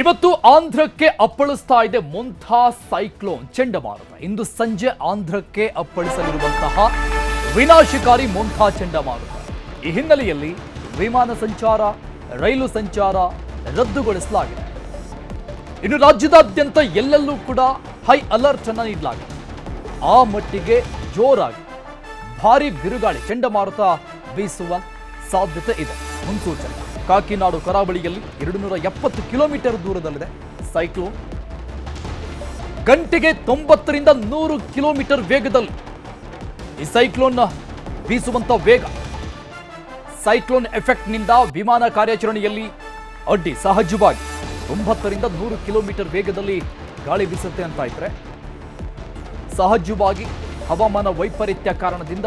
ಇವತ್ತು ಆಂಧ್ರಕ್ಕೆ ಅಪ್ಪಳಿಸ್ತಾ ಇದೆ ಮುಂಥಾ ಸೈಕ್ಲೋನ್ ಚಂಡಮಾರುತ. ಇಂದು ಸಂಜೆ ಆಂಧ್ರಕ್ಕೆ ಅಪ್ಪಳಿಸಲಿರುವಂತಹ ವಿನಾಶಕಾರಿ ಮುಂಥಾ ಚಂಡಮಾರುತ. ಈ ಹಿನ್ನೆಲೆಯಲ್ಲಿ ವಿಮಾನ ಸಂಚಾರ, ರೈಲು ಸಂಚಾರ ರದ್ದುಗೊಳಿಸಲಾಗಿದೆ. ಇನ್ನು ರಾಜ್ಯದಾದ್ಯಂತ ಎಲ್ಲೆಲ್ಲೂ ಕೂಡ ಹೈ ಅಲರ್ಟ್ ಅನ್ನು ನೀಡಲಾಗಿದೆ. ಆ ಮಟ್ಟಿಗೆ ಜೋರಾಗಿ ಭಾರಿ ಬಿರುಗಾಳಿ, ಚಂಡಮಾರುತ ಬೀಸುವ ಸಾಧ್ಯತೆ ಇದೆ. ಮುನ್ಸೂಚನೆ. ಕಾಕಿನಾಡು ಕರಾವಳಿಯಲ್ಲಿ ಎರಡು ನೂರ ಎಪ್ಪತ್ತು ಕಿಲೋಮೀಟರ್ ದೂರದಲ್ಲಿದೆ. ಸೈಕ್ಲೋನ್ ಗಂಟೆಗೆ ತೊಂಬತ್ತರಿಂದ ನೂರು ಕಿಲೋಮೀಟರ್ ವೇಗದಲ್ಲಿ ಈ ಸೈಕ್ಲೋನ್ ಬೀಸುವಂತ ವೇಗ. ಸೈಕ್ಲೋನ್ ಎಫೆಕ್ಟ್ನಿಂದ ವಿಮಾನ ಕಾರ್ಯಾಚರಣೆಯಲ್ಲಿ ಅಡ್ಡಿ ಸಹಜವಾಗಿ ತೊಂಬತ್ತರಿಂದ ನೂರು ಕಿಲೋಮೀಟರ್ ವೇಗದಲ್ಲಿ ಗಾಳಿ ಬೀಸುತ್ತೆ ಅಂತ ಇದ್ರೆ, ಸಹಜವಾಗಿ ಹವಾಮಾನ ವೈಪರೀತ್ಯ ಕಾರಣದಿಂದ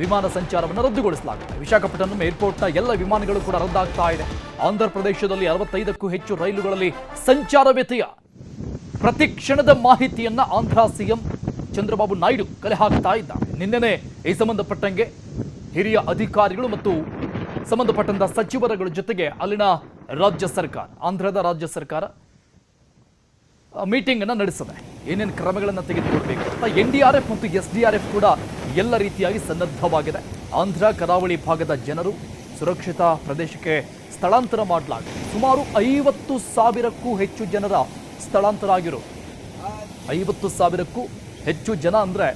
ವಿಮಾನ ಸಂಚಾರವನ್ನು ರದ್ದುಗೊಳಿಸಲಾಗಿದೆ ವಿಶಾಖಪಟ್ಟಣಂ ಏರ್ಪೋರ್ಟ್ನ ಎಲ್ಲ ವಿಮಾನಗಳು ಕೂಡ ರದ್ದಾಗ್ತಾ ಇದೆ. ಆಂಧ್ರ ಪ್ರದೇಶದಲ್ಲಿ ಅರವತ್ತೈದಕ್ಕೂ ಹೆಚ್ಚು ರೈಲುಗಳಲ್ಲಿ ಸಂಚಾರ ವ್ಯತ್ಯಯ. ಪ್ರತಿ ಕ್ಷಣದ ಮಾಹಿತಿಯನ್ನ ಆಂಧ್ರ ಸಿಎಂ ಚಂದ್ರಬಾಬು ನಾಯ್ಡು ಕಲೆ ಹಾಕ್ತಾ ಇದ್ದಾರೆ. ನಿನ್ನೆನೆ ಈ ಸಂಬಂಧಪಟ್ಟಂಗೆ ಹಿರಿಯ ಅಧಿಕಾರಿಗಳು ಮತ್ತು ಸಂಬಂಧಪಟ್ಟಂತ ಸಚಿವರುಗಳ ಜೊತೆಗೆ ಅಲ್ಲಿನ ರಾಜ್ಯ ಸರ್ಕಾರ, ಆಂಧ್ರದ ರಾಜ್ಯ ಸರ್ಕಾರ ಮೀಟಿಂಗ್ ಅನ್ನ ನಡೆಸಿದೆ ಏನೇನು ಕ್ರಮಗಳನ್ನು ತೆಗೆದುಕೊಳ್ಬೇಕು ಅಂತ ಎನ್ ಡಿ ಆರ್ ಎಫ್ ಮತ್ತು ಎಸ್ ಡಿ ಆರ್ ಎಫ್ ಕೂಡ ಎಲ್ಲ ರೀತಿಯಾಗಿ ಸನ್ನದ್ಧವಾಗಿದೆ. ಆಂಧ್ರ ಕರಾವಳಿ ಭಾಗದ ಜನರು ಸುರಕ್ಷಿತ ಪ್ರದೇಶಕ್ಕೆ ಸ್ಥಳಾಂತರ ಮಾಡಲಾಗಿದೆ ಸುಮಾರು ಐವತ್ತು ಸಾವಿರಕ್ಕೂ ಹೆಚ್ಚು ಜನರ ಸ್ಥಳಾಂತರ ಆಗಿರೋ ಐವತ್ತು ಸಾವಿರಕ್ಕೂ ಹೆಚ್ಚು ಜನ ಅಂದ್ರೆ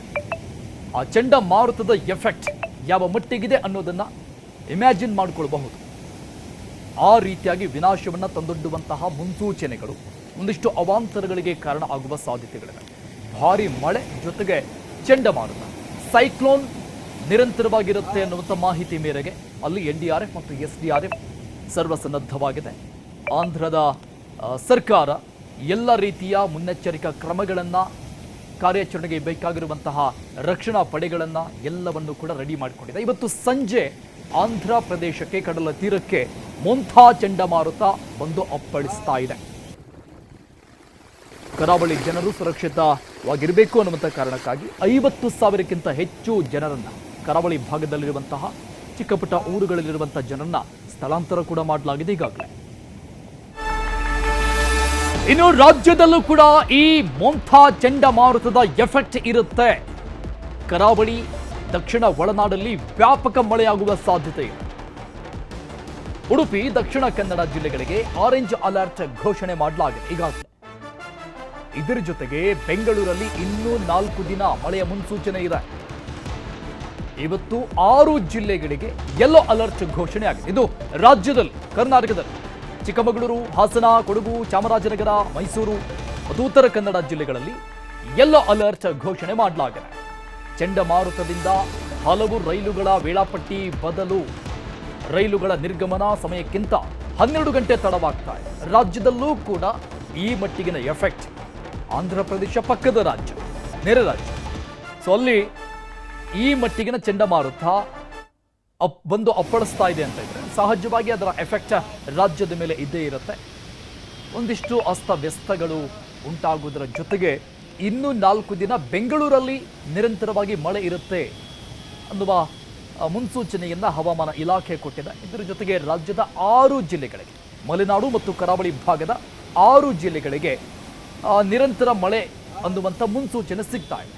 ಆ ಚಂಡಮಾರುತದ ಎಫೆಕ್ಟ್ ಯಾವ ಮಟ್ಟಿಗಿದೆ ಅನ್ನೋದನ್ನ ಇಮ್ಯಾಜಿನ್ ಮಾಡಿಕೊಳ್ಬಹುದು. ಆ ರೀತಿಯಾಗಿ ವಿನಾಶವನ್ನ ತಂದೊಡ್ಡುವಂತಹ ಮುನ್ಸೂಚನೆಗಳು. ಒಂದಿಷ್ಟು ಅವಾಂತರಗಳಿಗೆ ಕಾರಣ ಆಗುವ ಸಾಧ್ಯತೆಗಳಿವೆ. ಭಾರಿ ಮಳೆ ಜೊತೆಗೆ ಚಂಡಮಾರುತ. ಸೈಕ್ಲೋನ್ ನಿರಂತರವಾಗಿರುತ್ತೆ ಅನ್ನುವಂಥ ಮಾಹಿತಿ ಮೇರೆಗೆ ಅಲ್ಲಿ ಎನ್ ಡಿ ಆರ್ ಮತ್ತು ಎಸ್ ಡಿ ಆರ್ ಎಫ್ ಸರ್ವಸನ್ನದ್ಧವಾಗಿದೆ. ಆಂಧ್ರದ ಸರ್ಕಾರ ಎಲ್ಲ ರೀತಿಯ ಮುನ್ನೆಚ್ಚರಿಕಾ ಕ್ರಮಗಳನ್ನು ಕಾರ್ಯಾಚರಣೆಗೆ ಬೇಕಾಗಿರುವಂತಹ ರಕ್ಷಣಾ ಪಡೆಗಳನ್ನು ಎಲ್ಲವನ್ನು ಕೂಡ ರೆಡಿ ಮಾಡಿಕೊಂಡಿದೆ. ಇವತ್ತು ಸಂಜೆ ಆಂಧ್ರ ಪ್ರದೇಶಕ್ಕೆ, ಕಡಲ ತೀರಕ್ಕೆ ಮೊಂಥಾ ಚಂಡಮಾರುತ ಬಂದು ಅಪ್ಪಳಿಸ್ತಾ ಇದೆ. ಕರಾವಳಿ ಜನರು ಸುರಕ್ಷಿತವಾಗಿರಬೇಕು ಅನ್ನುವಂಥ ಕಾರಣಕ್ಕಾಗಿ ಐವತ್ತು ಸಾವಿರಕ್ಕಿಂತ ಹೆಚ್ಚು ಜನರನ್ನ ಕರಾವಳಿ ಭಾಗದಲ್ಲಿರುವಂತಹ ಚಿಕ್ಕಪುಟ್ಟ ಊರುಗಳಲ್ಲಿರುವಂಥ ಜನರನ್ನ ಸ್ಥಳಾಂತರ ಕೂಡ ಮಾಡಲಾಗಿದೆ ಈಗಾಗಲೇ. ಇನ್ನು ರಾಜ್ಯದಲ್ಲೂ ಕೂಡ ಈ ಮೊಂಥಾ ಚಂಡಮಾರುತದ ಎಫೆಕ್ಟ್ ಇರುತ್ತೆ. ಕರಾವಳಿ, ದಕ್ಷಿಣ ಒಳನಾಡಲ್ಲಿ ವ್ಯಾಪಕ ಮಳೆಯಾಗುವ ಸಾಧ್ಯತೆ ಇದೆ. ಉಡುಪಿ, ದಕ್ಷಿಣ ಕನ್ನಡ ಜಿಲ್ಲೆಗಳಿಗೆ ಆರೆಂಜ್ ಅಲರ್ಟ್ ಘೋಷಣೆ ಮಾಡಲಾಗಿದೆ. ಈಗಾಗಲೇ ಇದರ ಜೊತೆಗೆ ಬೆಂಗಳೂರಲ್ಲಿ ಇನ್ನೂ ನಾಲ್ಕು ದಿನ ಮಳೆಯ ಮುನ್ಸೂಚನೆ ಇದೆ. ಇವತ್ತು ಆರು ಜಿಲ್ಲೆಗಳಿಗೆ ಯೆಲ್ಲೋ ಅಲರ್ಟ್ ಘೋಷಣೆ ಆಗಿದೆ. ಇದು ರಾಜ್ಯದಲ್ಲಿ, ಕರ್ನಾಟಕದಲ್ಲಿ. ಚಿಕ್ಕಮಗಳೂರು, ಹಾಸನ, ಕೊಡಗು, ಚಾಮರಾಜನಗರ, ಮೈಸೂರು, ಮತ್ತು ಉತ್ತರ ಕನ್ನಡ ಜಿಲ್ಲೆಗಳಲ್ಲಿ ಯೆಲ್ಲೋ ಅಲರ್ಟ್ ಘೋಷಣೆ ಮಾಡಲಾಗಿದೆ. ಚಂಡಮಾರುತದಿಂದ ಹಲವು ರೈಲುಗಳ ವೇಳಾಪಟ್ಟಿ ಬದಲು ರೈಲುಗಳ ನಿರ್ಗಮನ ಸಮಯಕ್ಕಿಂತ ಹನ್ನೆರಡು ಗಂಟೆ ತಡವಾಗ್ತಾ ಇದೆ. ರಾಜ್ಯದಲ್ಲೂ ಕೂಡ ಈ ಮಟ್ಟಿಗಿನ ಎಫೆಕ್ಟ್ ಆಂಧ್ರ ಪ್ರದೇಶ ಪಕ್ಕದ ರಾಜ್ಯ, ನೆರೆ ರಾಜ್ಯ. ಸೊ ಅಲ್ಲಿ ಈ ಮಟ್ಟಿಗಿನ ಚಂಡಮಾರುತ ಅಪ್, ಬಂದು ಅಪ್ಪಳಿಸ್ತಾ ಇದೆ ಅಂತ ಇದ್ರೆ ಸಹಜವಾಗಿ ಅದರ ಎಫೆಕ್ಟ್ ರಾಜ್ಯದ ಮೇಲೆ ಇದ್ದೇ ಇರುತ್ತೆ. ಒಂದಿಷ್ಟು ಅಸ್ತವ್ಯಸ್ತಗಳು ಉಂಟಾಗುವುದರ ಜೊತೆಗೆ ಇನ್ನು ನಾಲ್ಕು ದಿನ ಬೆಂಗಳೂರಲ್ಲಿ ನಿರಂತರವಾಗಿ ಮಳೆ ಇರುತ್ತೆ ಅನ್ನುವ ಮುನ್ಸೂಚನೆಯನ್ನು ಹವಾಮಾನ ಇಲಾಖೆ ಕೊಟ್ಟಿದೆ. ಇದರ ಜೊತೆಗೆ ರಾಜ್ಯದ ಆರು ಜಿಲ್ಲೆಗಳಿಗೆ, ಮಲೆನಾಡು ಮತ್ತು ಕರಾವಳಿ ಭಾಗದ ಆರು ಜಿಲ್ಲೆಗಳಿಗೆ ನಿರಂತರ ಮಳೆ ಅನ್ನುವಂಥ ಮುನ್ಸೂಚನೆ ಸಿಗ್ತಾ ಇದೆ.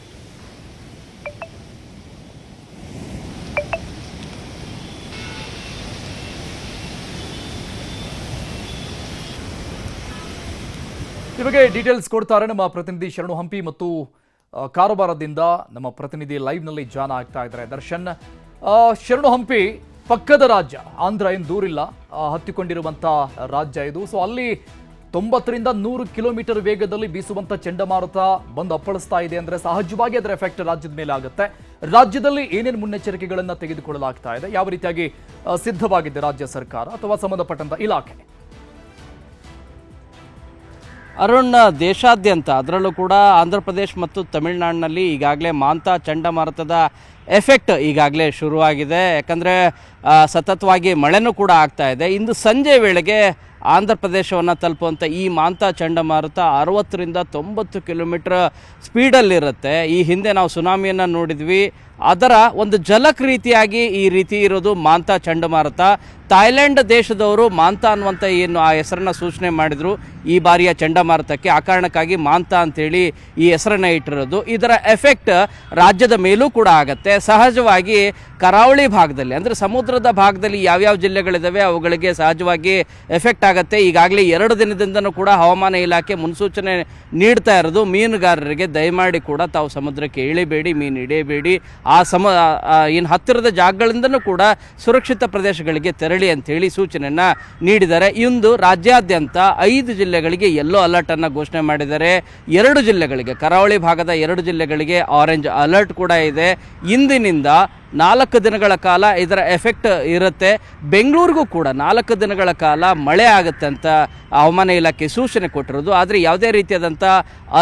ಬಗ್ಗೆ ಡೀಟೇಲ್ಸ್ ಕೊಡ್ತಾರೆ ನಮ್ಮ ಪ್ರತಿನಿಧಿ ಶರಣು ಹಂಪಿ ಮತ್ತು ಕಾರವಾರದಿಂದ ನಮ್ಮ ಪ್ರತಿನಿಧಿ ಲೈವ್ನಲ್ಲಿ ಜಾನ ಆಗ್ತಾ ಇದ್ದಾರೆ. ದರ್ಶನ್ ಶರಣು ಹಂಪಿ ಪಕ್ಕದ ರಾಜ್ಯ, ಆಂಧ್ರ ಏನು ದೂರಿಲ್ಲ ಹತ್ತಿಕೊಂಡಿರುವಂಥ ರಾಜ್ಯ ಇದು. ಸೊ ಅಲ್ಲಿ ತೊಂಬತ್ತರಿಂದ ನೂರು ಕಿಲೋಮೀಟರ್ ವೇಗದಲ್ಲಿ ಬೀಸುವಂತ ಚಂಡಮಾರುತ ಬಂದು ಅಪ್ಪಳಿಸ್ತಾ ಇದೆ ಅಂದ್ರೆ ಸಹಜವಾಗಿ ಅದರ ಎಫೆಕ್ಟ್ ರಾಜ್ಯದ ಮೇಲೆ ಆಗುತ್ತೆ. ರಾಜ್ಯದಲ್ಲಿ ಏನೇನು ಮುನ್ನೆಚ್ಚರಿಕೆಗಳನ್ನು ತೆಗೆದುಕೊಳ್ಳಲಾಗ್ತಾ ಇದೆ? ಯಾವ ರೀತಿಯಾಗಿ ಸಿದ್ಧವಾಗಿದೆ ರಾಜ್ಯ ಸರ್ಕಾರ ಅಥವಾ ಸಂಬಂಧಪಟ್ಟಂತ ಇಲಾಖೆ? ಅರುಣ್, ದೇಶಾದ್ಯಂತ, ಅದರಲ್ಲೂ ಕೂಡ ಆಂಧ್ರ ಪ್ರದೇಶ್ ಮತ್ತು ತಮಿಳುನಾಡಿನಲ್ಲಿ ಈಗಾಗಲೇ ಮಾಂತಾ ಚಂಡಮಾರುತದ ಎಫೆಕ್ಟ್ ಈಗಾಗಲೇ ಶುರುವಾಗಿದೆ. ಯಾಕಂದರೆ ಸತತವಾಗಿ ಮಳೆನೂ ಕೂಡ ಆಗ್ತಾ ಇದೆ. ಇಂದು ಸಂಜೆ ವೇಳೆಗೆ ಆಂಧ್ರ ಪ್ರದೇಶವನ್ನು ತಲುಪುವಂಥ ಈ ಮಾಂತಾ ಚಂಡಮಾರುತ ಅರವತ್ತರಿಂದ ತೊಂಬತ್ತು ಕಿಲೋಮೀಟ್ರ್ ಸ್ಪೀಡಲ್ಲಿರುತ್ತೆ ಈ ಹಿಂದೆ ನಾವು ಸುನಾಮಿಯನ್ನು ನೋಡಿದ್ವಿ. ಅದರ ಒಂದು ಜಲಕ್ ರೀತಿಯಾಗಿ ಈ ರೀತಿ ಇರೋದು ಮಾಂತಾ ಚಂಡಮಾರುತ. ಥಾಯ್ಲೆಂಡ್ ದೇಶದವರು ಮಾಂತಾ ಅನ್ನುವಂಥ ಏನು ಆ ಹೆಸರನ್ನ ಸೂಚನೆ ಮಾಡಿದ್ರು ಈ ಬಾರಿಯ ಚಂಡಮಾರುತಕ್ಕೆ. ಆ ಕಾರಣಕ್ಕಾಗಿ ಮಾಂತಾ ಅಂತೇಳಿ ಈ ಹೆಸರನ್ನ ಇಟ್ಟಿರೋದು. ಇದರ ಎಫೆಕ್ಟ್ ರಾಜ್ಯದ ಮೇಲೂ ಕೂಡ ಆಗತ್ತೆ. ಸಹಜವಾಗಿ ಕರಾವಳಿ ಭಾಗದಲ್ಲಿ ಅಂದರೆ ಸಮುದ್ರದ ಭಾಗದಲ್ಲಿ ಯಾವ್ಯಾವ ಜಿಲ್ಲೆಗಳಿದ್ದಾವೆ ಅವುಗಳಿಗೆ ಸಹಜವಾಗಿ ಎಫೆಕ್ಟ್ ಆಗುತ್ತೆ. ಈಗಾಗಲೇ ಎರಡು ದಿನದಿಂದನೂ ಕೂಡ ಹವಾಮಾನ ಇಲಾಖೆ ಮುನ್ಸೂಚನೆ ನೀಡ್ತಾ ಇರೋದು. ಮೀನುಗಾರರಿಗೆ ದಯಮಾಡಿ ಕೂಡ ತಾವು ಸಮುದ್ರಕ್ಕೆ ಇಳಿಬೇಡಿ, ಮೀನು ಹಿಡಿಯಬೇಡಿ. ಆ ಸಮ ಏನು ಹತ್ತಿರದ ಜಾಗಗಳಿಂದನೂ ಕೂಡ ಸುರಕ್ಷಿತ ಪ್ರದೇಶಗಳಿಗೆ ತೆರಳಿ ಅಂತೇಳಿ ಸೂಚನೆಯನ್ನು ನೀಡಿದ್ದಾರೆ. ಇಂದು ರಾಜ್ಯಾದ್ಯಂತ ಐದು ಜಿಲ್ಲೆಗಳಿಗೆ ಯೆಲ್ಲೋ ಅಲರ್ಟನ್ನು ಘೋಷಣೆ ಮಾಡಿದ್ದಾರೆ. ಎರಡು ಜಿಲ್ಲೆಗಳಿಗೆ, ಕರಾವಳಿ ಭಾಗದ ಎರಡು ಜಿಲ್ಲೆಗಳಿಗೆ ಆರೆಂಜ್ ಅಲರ್ಟ್ ಕೂಡ ಇದೆ. ಇಂದಿನಿಂದ ನಾಲ್ಕು ದಿನಗಳ ಕಾಲ ಇದರ ಎಫೆಕ್ಟ್ ಇರುತ್ತೆ. ಬೆಂಗಳೂರಿಗೂ ಕೂಡ ನಾಲ್ಕು ದಿನಗಳ ಕಾಲ ಮಳೆ ಆಗುತ್ತೆ ಅಂತ ಹವಾಮಾನ ಇಲಾಖೆ ಸೂಚನೆ ಕೊಟ್ಟಿರೋದು. ಆದರೆ ಯಾವುದೇ ರೀತಿಯಾದಂಥ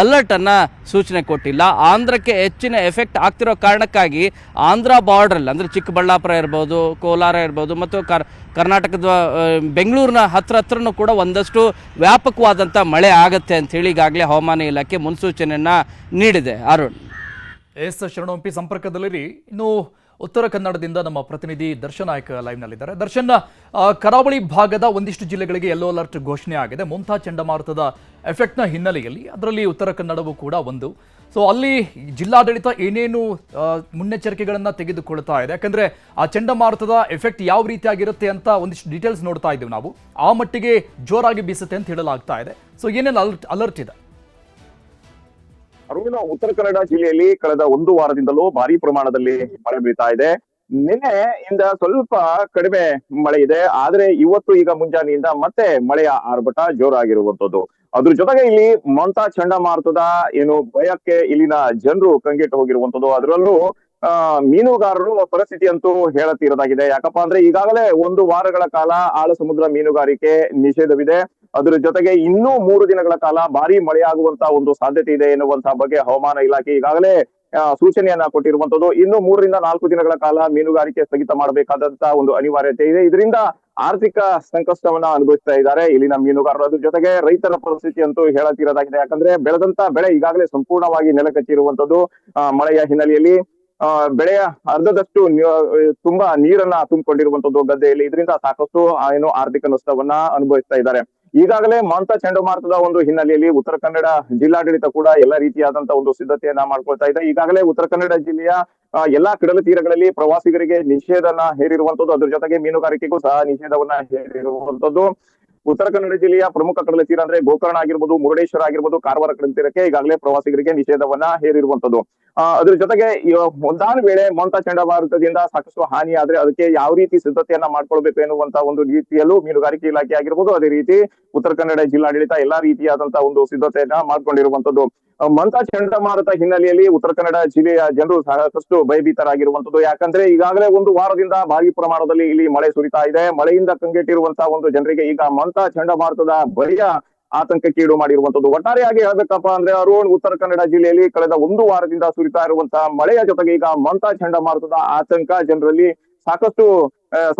ಅಲರ್ಟನ್ನು ಸೂಚನೆ ಕೊಟ್ಟಿಲ್ಲ. ಆಂಧ್ರಕ್ಕೆ ಹೆಚ್ಚಿನ ಎಫೆಕ್ಟ್ ಆಗ್ತಿರೋ ಕಾರಣಕ್ಕಾಗಿ ಆಂಧ್ರ ಬಾರ್ಡ್ರಲ್ಲಿ ಅಂದರೆ ಚಿಕ್ಕಬಳ್ಳಾಪುರ ಇರ್ಬೋದು, ಕೋಲಾರ ಇರ್ಬೋದು ಮತ್ತು ಕರ್, ಕರ್ನಾಟಕದ ಬೆಂಗಳೂರಿನ ಹತ್ರ ಹತ್ರನೂ ಕೂಡ ಒಂದಷ್ಟು ವ್ಯಾಪಕವಾದಂಥ ಮಳೆ ಆಗುತ್ತೆ ಅಂಥೇಳಿ ಈಗಾಗಲೇ ಹವಾಮಾನ ಇಲಾಖೆ ಮುನ್ಸೂಚನೆಯನ್ನು ನೀಡಿದೆ. ಅರುಣ್. ಎಸ್ ಶರಣೋಂಪಿ ಸಂಪರ್ಕದಲ್ಲಿರಿ. ಇನ್ನು ಉತ್ತರ ಕನ್ನಡದಿಂದ ನಮ್ಮ ಪ್ರತಿನಿಧಿ ದರ್ಶನ್ ಲೈವ್ ಲೈವ್ನಲ್ಲಿದ್ದಾರೆ. ದರ್ಶನ್ ಕರಾವಳಿ ಭಾಗದ ಒಂದಿಷ್ಟು ಜಿಲ್ಲೆಗಳಿಗೆ ಯೆಲ್ಲೋ ಅಲರ್ಟ್ ಘೋಷಣೆ ಆಗಿದೆ. ಮುಂತಾ ಚಂಡಮಾರುತದ ಎಫೆಕ್ಟ್ನ ಹಿನ್ನೆಲೆಯಲ್ಲಿ ಅದರಲ್ಲಿ ಉತ್ತರ ಕನ್ನಡವೂ ಕೂಡ ಒಂದು. ಸೊ ಅಲ್ಲಿ ಜಿಲ್ಲಾಡಳಿತ ಏನೇನು ಮುನ್ನೆಚ್ಚರಿಕೆಗಳನ್ನು ತೆಗೆದುಕೊಳ್ತಾ ಇದೆ? ಯಾಕಂದರೆ ಆ ಚಂಡಮಾರುತದ ಎಫೆಕ್ಟ್ ಯಾವ ರೀತಿಯಾಗಿರುತ್ತೆ ಅಂತ ಒಂದಿಷ್ಟು ಡೀಟೇಲ್ಸ್ ನೋಡ್ತಾ ಇದ್ದೀವಿ ನಾವು. ಆ ಮಟ್ಟಿಗೆ ಜೋರಾಗಿ ಬೀಸುತ್ತೆ ಅಂತ ಹೇಳಲಾಗ್ತಾ ಇದೆ. ಸೊ ಏನೇನು ಅಲರ್ಟ್ ಅಲರ್ಟ್ ಇದೆ? ಅರುಣ, ಉತ್ತರ ಕನ್ನಡ ಜಿಲ್ಲೆಯಲ್ಲಿ ಕಳೆದ ಒಂದು ವಾರದಿಂದಲೂ ಭಾರಿ ಪ್ರಮಾಣದಲ್ಲಿ ಮಳೆ ಬೀಳ್ತಾ ಇದೆ. ನಿನ್ನೆ ಇಂದ ಸ್ವಲ್ಪ ಕಡಿಮೆ ಮಳೆ ಇದೆ. ಆದ್ರೆ ಇವತ್ತು ಈಗ ಮುಂಜಾನೆಯಿಂದ ಮತ್ತೆ ಮಳೆಯ ಆರ್ಭಟ ಜೋರಾಗಿರುವಂತದ್ದು ಅದ್ರ ಜೊತೆಗೆ ಇಲ್ಲಿ ಮಮತಾ ಚಂಡಮಾರುತದ ಏನು ಭಯಕ್ಕೆ ಇಲ್ಲಿನ ಜನರು ಕಂಗೆಟ್ಟು ಹೋಗಿರುವಂತದ್ದು ಅದರಲ್ಲೂ, ಆ, ಮೀನುಗಾರರು ಪರಿಸ್ಥಿತಿ ಅಂತೂ ಹೇಳತೀರದಾಗಿದೆ. ಯಾಕಪ್ಪ ಅಂದ್ರೆ ಈಗಾಗಲೇ ಒಂದು ವಾರಗಳ ಕಾಲ ಆಳ ಸಮುದ್ರ ಮೀನುಗಾರಿಕೆ ನಿಷೇಧವಿದೆ. ಅದರ ಜೊತೆಗೆ ಇನ್ನೂ ಮೂರು ದಿನಗಳ ಕಾಲ ಭಾರಿ ಮಳೆಯಾಗುವಂತ ಒಂದು ಸಾಧ್ಯತೆ ಇದೆ ಎನ್ನುವಂತಹ ಬಗ್ಗೆ ಹವಾಮಾನ ಇಲಾಖೆ ಈಗಾಗಲೇ ಸೂಚನೆಯನ್ನ ಕೊಟ್ಟಿರುವಂತದ್ದು. ಇನ್ನು ಮೂರರಿಂದ ನಾಲ್ಕು ದಿನಗಳ ಕಾಲ ಮೀನುಗಾರಿಕೆ ಸ್ಥಗಿತ ಮಾಡಬೇಕಾದಂತಹ ಒಂದು ಅನಿವಾರ್ಯತೆ ಇದೆ. ಇದರಿಂದ ಆರ್ಥಿಕ ಸಂಕಷ್ಟವನ್ನ ಅನುಭವಿಸ್ತಾ ಇದ್ದಾರೆ ಇಲ್ಲಿನ ಮೀನುಗಾರರು. ಅದ್ರ ಜೊತೆಗೆ ರೈತರ ಪರಿಸ್ಥಿತಿ ಅಂತೂ ಹೇಳತೀರದಾಗಿದೆ ಯಾಕಂದ್ರೆ ಬೆಳೆದಂತ ಬೆಳೆ ಈಗಾಗಲೇ ಸಂಪೂರ್ಣವಾಗಿ ನೆಲಕಚ್ಚಿರುವಂತದ್ದು ಮಳೆಯ ಹಿನ್ನೆಲೆಯಲ್ಲಿ ಬೆಳೆಯ ಅರ್ಧದಷ್ಟು ತುಂಬಾ ನೀರನ್ನ ತುಂಬಿಕೊಂಡಿರುವಂತದ್ದು ಗದ್ದೆಯಲ್ಲಿ. ಇದರಿಂದ ಸಾಕಷ್ಟು ಏನು ಆರ್ಥಿಕ ನಷ್ಟವನ್ನ ಅನುಭವಿಸ್ತಾ ಇದ್ದಾರೆ. ಈಗಾಗಲೇ ಮಾಂತ ಚಂಡಮಾರುತದ ಒಂದು ಹಿನ್ನೆಲೆಯಲ್ಲಿ ಉತ್ತರ ಕನ್ನಡ ಜಿಲ್ಲಾಡಳಿತ ಕೂಡ ಎಲ್ಲ ರೀತಿಯಾದಂತಹ ಒಂದು ಸಿದ್ಧತೆಯನ್ನ ಮಾಡ್ಕೊಳ್ತಾ ಇದೆ. ಈಗಾಗಲೇ ಉತ್ತರ ಕನ್ನಡ ಜಿಲ್ಲೆಯ ಎಲ್ಲಾ ಕಡಲ ತೀರಗಳಲ್ಲಿ ಪ್ರವಾಸಿಗರಿಗೆ ನಿಷೇಧನ ಹೇರಿರುವಂತದ್ದು ಅದ್ರ ಜೊತೆಗೆ ಮೀನುಗಾರಿಕೆಗೂ ಸಹ ನಿಷೇಧವನ್ನ ಹೇರಿರುವಂತದ್ದು ಉತ್ತರ ಕನ್ನಡ ಜಿಲ್ಲೆಯ ಪ್ರಮುಖ ಕಡಲ ತೀರ ಅಂದ್ರೆ ಗೋಕರ್ಣ ಆಗಿರ್ಬೋದು, ಮುರುಡೇಶ್ವರ ಆಗಿರ್ಬೋದು, ಕಾರವಾರ ಕಡಲ ತೀರಕ್ಕೆ ಈಗಾಗಲೇ ಪ್ರವಾಸಿಗರಿಗೆ ನಿಷೇಧವನ್ನ ಹೇರಿರುವಂತದ್ದು. ಅದ್ರ ಜೊತೆಗೆ ಒಂದಾನ ವೇಳೆ ಮೊಂತ ಚಂಡಮಾರುತದಿಂದ ಸಾಕಷ್ಟು ಹಾನಿ ಆದ್ರೆ ಅದಕ್ಕೆ ಯಾವ ರೀತಿ ಸಿದ್ಧತೆಯನ್ನ ಮಾಡ್ಕೊಳ್ಬೇಕು ಎನ್ನುವಂತ ಒಂದು ರೀತಿಯಲ್ಲೂ ಮೀನುಗಾರಿಕೆ ಇಲಾಖೆ ಆಗಿರ್ಬೋದು, ಅದೇ ರೀತಿ ಉತ್ತರ ಕನ್ನಡ ಜಿಲ್ಲಾಡಳಿತ ಎಲ್ಲಾ ರೀತಿಯಾದಂತಹ ಒಂದು ಸಿದ್ಧತೆಯನ್ನ ಮಾಡ್ಕೊಂಡಿರುವಂತದ್ದು. ಮಂತಾ ಚಂಡಮಾರುತ ಹಿನ್ನೆಲೆಯಲ್ಲಿ ಉತ್ತರ ಕನ್ನಡ ಜಿಲ್ಲೆಯ ಜನರು ಸಾಕಷ್ಟು ಭಯಭೀತರಾಗಿರುವಂತದ್ದು ಯಾಕಂದ್ರೆ ಈಗಾಗಲೇ ಒಂದು ವಾರದಿಂದ ಭಾರಿ ಪ್ರಮಾಣದಲ್ಲಿ ಇಲ್ಲಿ ಮಳೆ ಸುರಿತಾ ಇದೆ. ಮಳೆಯಿಂದ ಕಂಗೆಟ್ಟಿರುವಂತಹ ಒಂದು ಜನರಿಗೆ ಈಗ ಮಂತಾ ಚಂಡಮಾರುತದ ಭಯ ಆತಂಕಕ್ಕೀಡು ಮಾಡಿರುವಂತದ್ದು ಒಟ್ಟಾರೆಯಾಗಿ ಹೇಳಬೇಕಪ್ಪ ಅಂದ್ರೆ ಅರುಣ್ ಉತ್ತರ ಕನ್ನಡ ಜಿಲ್ಲೆಯಲ್ಲಿ ಕಳೆದ ಒಂದು ವಾರದಿಂದ ಸುರಿತಾ ಇರುವಂತಹ ಮಳೆಯ ಜೊತೆಗೆ ಈಗ ಮಂತಾ ಚಂಡಮಾರುತದ ಆತಂಕ ಜನರಲ್ಲಿ ಸಾಕಷ್ಟು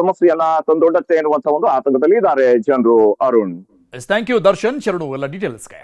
ಸಮಸ್ಯೆಯನ್ನ ತಂದೊಡ್ಡತ್ತೆ ಎನ್ನುವಂತಹ ಒಂದು ಆತಂಕದಲ್ಲಿ ಇದ್ದಾರೆ ಜನರು. ಅರುಣ್. Thank you Darshan. ಶರಣು, ಎಲ್ಲ ಡೀಟೇಲ್ಸ್ಗೆ